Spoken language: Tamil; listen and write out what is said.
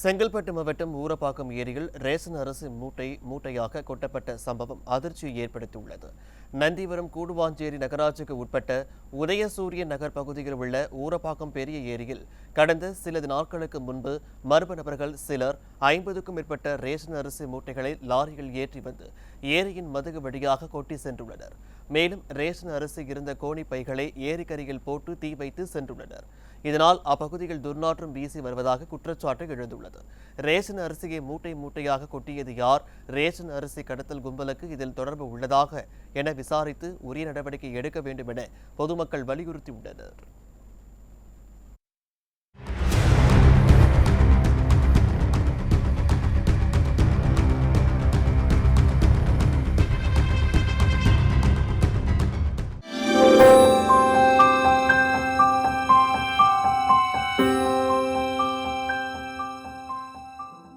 செங்கல்பட்டு மாவட்டம் ஊரப்பாக்கம் ஏரியில் ரேஷன் அரிசி மூட்டை மூட்டையாக கொட்டப்பட்ட சம்பவம் அதிர்ச்சியை ஏற்படுத்தியுள்ளது. நந்திவரம் கூடுவாஞ்சேரி நகராட்சிக்கு உட்பட்ட உதயசூரிய நகர் பகுதியில் உள்ள ஊரப்பாக்கம் பெரிய ஏரியில் கடந்த சில நாட்களுக்கு முன்பு மர்ம நபர்கள் சிலர் ஐம்பதுக்கும் மேற்பட்ட ரேஷன் அரிசி மூட்டைகளை லாரியில் ஏற்றி வந்து ஏரியின் மதுகு வழியாக கொட்டி சென்றுள்ளனர். மேலும் ரேஷன் அரிசி இருந்த கோணி பைகளை ஏரிக்கரையில் போட்டு தீ வைத்து சென்றுள்ளனர். இதனால் அப்பகுதியில் துர்நாற்றம் வீசி வருவதாக குற்றச்சாட்டு எழுந்துள்ளது. ரேஷன் அரிசியை மூட்டை மூட்டையாக கொட்டியது யார்? ரேஷன் அரிசி கடத்தல் கும்பலுக்கு இதில் தொடர்பு உள்ளதாக என விசாரித்து உரிய நடவடிக்கை எடுக்க வேண்டும் என பொதுமக்கள் வலியுறுத்தியுள்ளனர்.